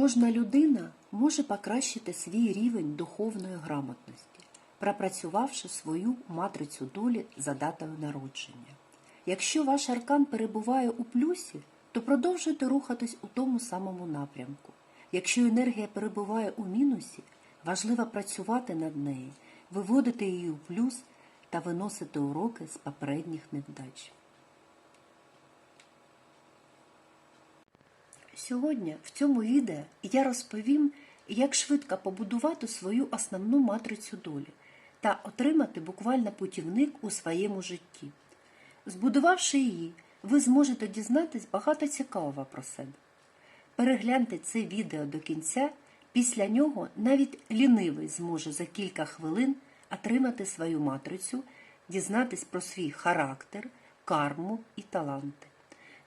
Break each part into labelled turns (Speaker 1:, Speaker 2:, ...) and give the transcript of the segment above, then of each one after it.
Speaker 1: Кожна людина може покращити свій рівень духовної грамотності, пропрацювавши свою матрицю долі за датою народження. Якщо ваш аркан перебуває у плюсі, то продовжуйте рухатись у тому самому напрямку. Якщо енергія перебуває у мінусі, важливо працювати над нею, виводити її у плюс та виносити уроки з попередніх невдач. Сьогодні в цьому відео я розповім, як швидко побудувати свою основну матрицю долі та отримати буквально путівник у своєму житті. Збудувавши її, ви зможете дізнатись багато цікавого про себе. Перегляньте це відео до кінця, після нього навіть лінивий зможе за кілька хвилин отримати свою матрицю, дізнатись про свій характер, карму і таланти.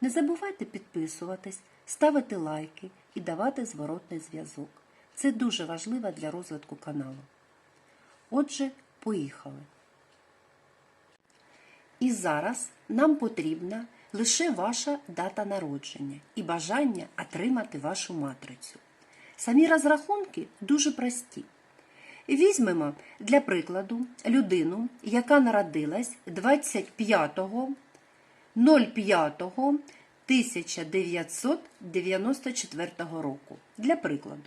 Speaker 1: Не забувайте підписуватись, ставити лайки і давати зворотний зв'язок. Це дуже важливо для розвитку каналу. Отже, поїхали. І зараз нам потрібна лише ваша дата народження і бажання отримати вашу матрицю. Самі розрахунки дуже прості. Візьмемо для прикладу людину, яка народилась 25 05 1994 року. Для прикладу.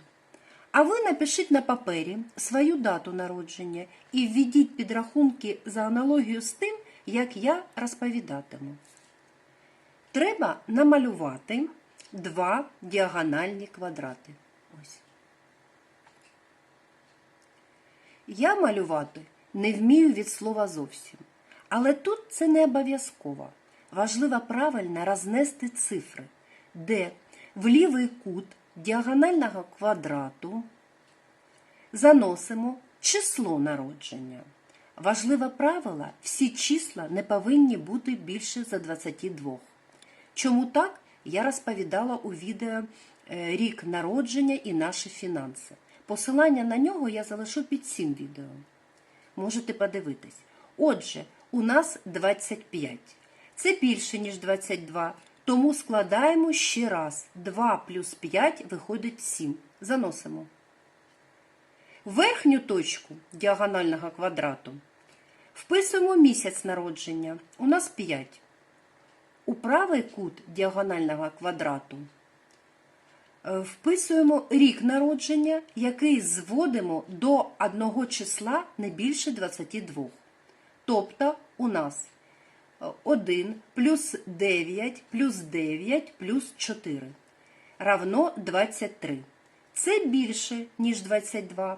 Speaker 1: А ви напишіть на папері свою дату народження і введіть підрахунки за аналогію з тим, як я розповідатиму. Треба намалювати два діагональні квадрати. Ось. Я малювати не вмію від слова зовсім. Але тут це не обов'язково. Важливо правильно рознести цифри, де в лівий кут діагонального квадрату заносимо число народження. Важливе правило – всі числа не повинні бути більше за 22. Чому так, я розповідала у відео е, рік народження і наші фінанси. Посилання на нього я залишу під цим відео. Можете подивитись. Отже, у нас 25. Це більше, ніж 22, тому складаємо ще раз. 2 плюс 5 виходить 7. Заносимо. Верхню точку діагонального квадрату вписуємо місяць народження. У нас 5. У правий кут діагонального квадрату е, вписуємо рік народження, який зводимо до одного числа не більше 22. Тобто у нас 1 плюс 9 плюс 9 плюс 4 равно 23. Це більше, ніж 22.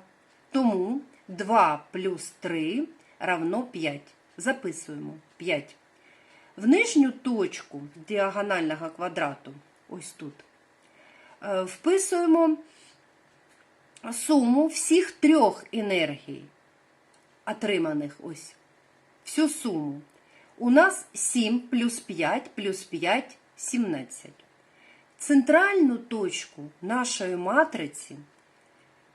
Speaker 1: Тому 2 плюс 3 равно 5. Записуємо 5. В нижню точку діагонального квадрату, ось тут, е, вписуємо суму всіх трьох енергій, отриманих ось, всю суму. У нас 7 плюс 5 плюс 5 17. Центральну точку нашої матриці,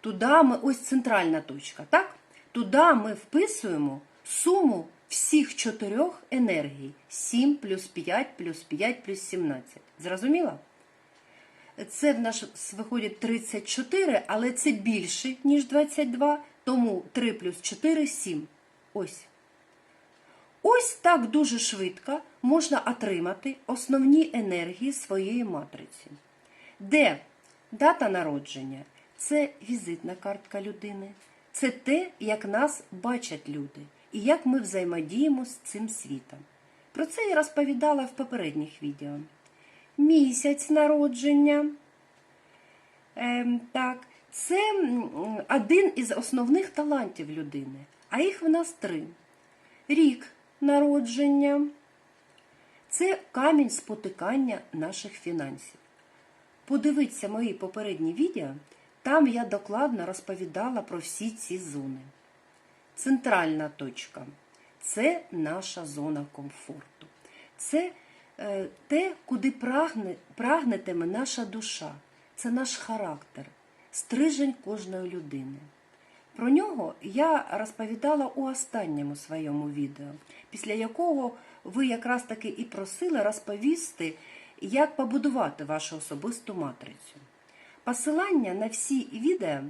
Speaker 1: туди ми, ось центральна точка, так? Туди ми вписуємо суму всіх чотирьох енергій. 7 плюс 5 плюс 5 плюс 17. Зрозуміло? Це в нас виходить 34, але це більше, ніж 22, тому 3 плюс 4 – 7. Ось. Ось так дуже швидко можна отримати основні енергії своєї матриці. Де дата народження це візитна картка людини, це те, як нас бачать люди і як ми взаємодіємо з цим світом. Про це я розповідала в попередніх відео. Місяць народження. Ем, так, це один із основних талантів людини, а їх в нас три. Рік народження це камінь спотикання наших фінансів. Подивіться мої попередні відео, там я докладно розповідала про всі ці зони. Центральна точка це наша зона комфорту. Це е, те, куди прагне, прагнетиме наша душа. Це наш характер, стрижень кожної людини. Про нього я розповідала у останньому своєму відео, після якого ви якраз таки і просили розповісти, як побудувати вашу особисту матрицю. Посилання на всі відео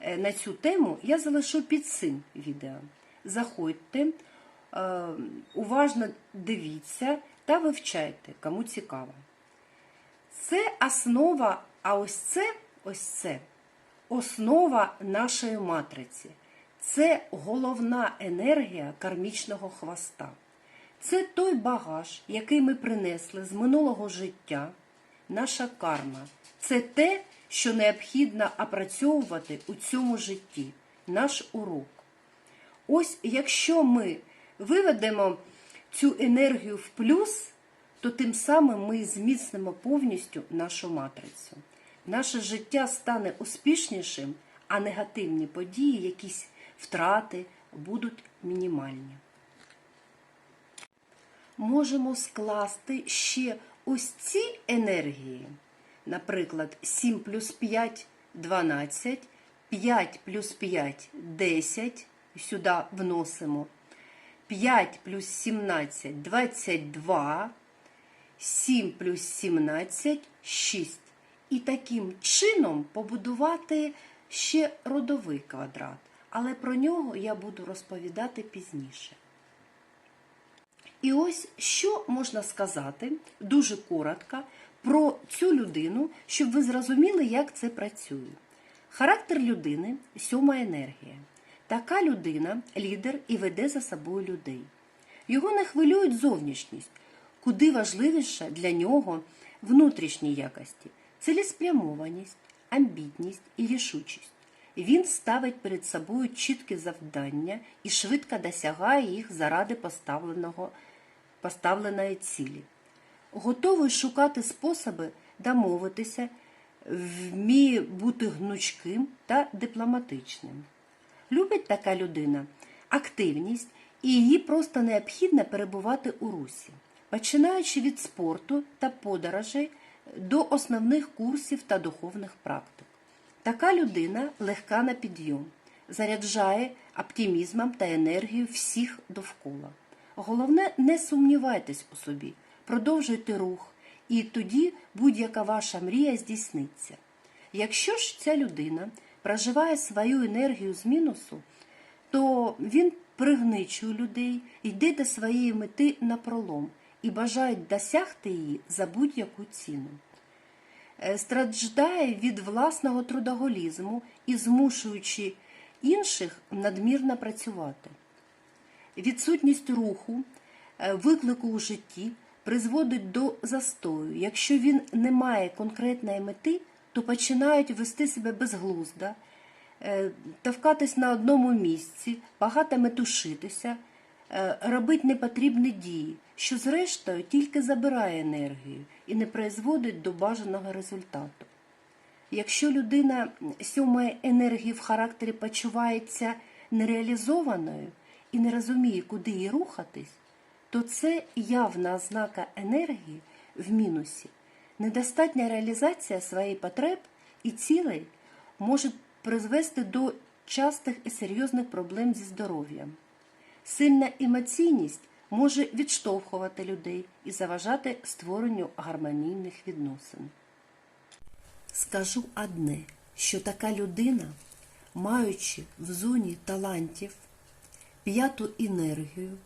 Speaker 1: е, на цю тему я залишу під цим відео. Заходьте, е, уважно дивіться та вивчайте, кому цікаво. Це основа, а ось це, ось це основа нашої матриці. Це головна енергія кармічного хвоста. Це той багаж, який ми принесли з минулого життя, наша карма. Це те, що необхідно опрацьовувати у цьому житті, наш урок. Ось якщо ми виведемо цю енергію в плюс, то тим самим ми зміцнимо повністю нашу матрицю. Наше життя стане успішнішим, а негативні події, якісь втрати будуть мінімальні. Можемо скласти ще ось ці енергії, наприклад, 7 плюс 5 12, 5 плюс 5 10, сюди вносимо, 5 плюс 17 22, 7 плюс 17 6. І таким чином побудувати ще родовий квадрат. Але про нього я буду розповідати пізніше. І ось що можна сказати дуже коротко про цю людину, щоб ви зрозуміли, як це працює. Характер людини сьома енергія. Така людина лідер і веде за собою людей. Його не хвилюють зовнішність, куди важливіше для нього внутрішні якості цілеспрямованість, амбітність і рішучість. Він ставить перед собою чіткі завдання і швидко досягає їх заради поставленого, поставленої цілі. Готовий шукати способи домовитися, вміє бути гнучким та дипломатичним. Любить така людина активність, і її просто необхідно перебувати у русі, починаючи від спорту та подорожей до основних курсів та духовних практик. Така людина легка на підйом, заряджає оптимізмом та енергією всіх довкола. Головне, не сумнівайтесь у собі, продовжуйте рух, і тоді будь-яка ваша мрія здійсниться. Якщо ж ця людина проживає свою енергію з мінусу, то він пригничує людей, йде до своєї мети на пролом і бажає досягти її за будь-яку ціну. Е, Страждає від власного трудоголізму і змушуючи інших надмірно працювати. Відсутність руху, е, виклику у житті призводить до застою. Якщо він не має конкретної мети, то починають вести себе безглуздо, е, тавкатись на одному місці, багато метушитися, робити непотрібні дії, що зрештою тільки забирає енергію і не призводить до бажаного результату. Якщо людина сьомої енергії в характері почувається нереалізованою і не розуміє, куди їй рухатись, то це явна ознака енергії в мінусі. Недостатня реалізація своїх потреб і цілей може призвести до частих і серйозних проблем зі здоров'ям. Сильна емоційність може відштовхувати людей і заважати створенню гармонійних відносин. Скажу одне, що така людина, маючи в зоні талантів п'яту енергію,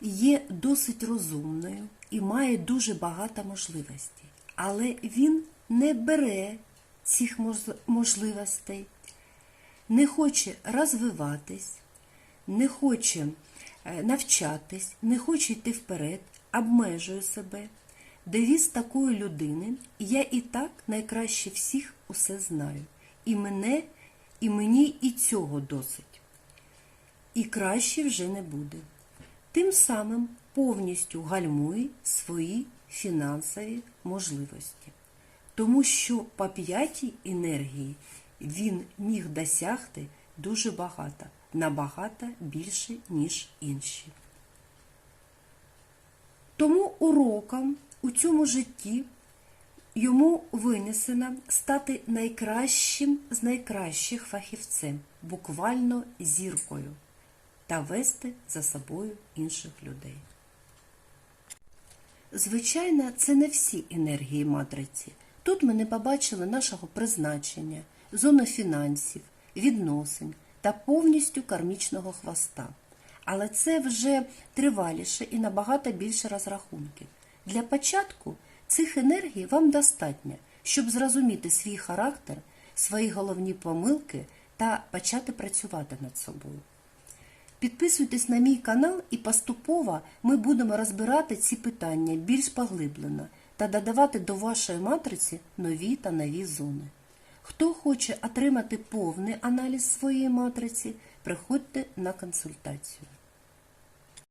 Speaker 1: є досить розумною і має дуже багато можливостей, але він не бере цих можливостей, не хоче розвиватись, не хоче навчатись, не хоче йти вперед, обмежує себе. Девіз такої людини я і так найкраще всіх усе знаю. І мене, і мені і цього досить. І краще вже не буде. Тим самим повністю гальмує свої фінансові можливості. Тому що по п'ятій енергії він міг досягти дуже багато, набагато більше, ніж інші. Тому уроком у цьому житті йому винесено стати найкращим з найкращих фахівцем, буквально зіркою, та вести за собою інших людей. Звичайно, це не всі енергії матриці. Тут ми не побачили нашого призначення, зону фінансів, відносин та повністю кармічного хвоста. Але це вже триваліше і набагато більше розрахунків. Для початку цих енергій вам достатньо, щоб зрозуміти свій характер, свої головні помилки та почати працювати над собою. Підписуйтесь на мій канал і поступово ми будемо розбирати ці питання більш поглиблено та додавати до вашої матриці нові та нові зони. Хто хоче отримати повний аналіз своєї матриці, приходьте на консультацію.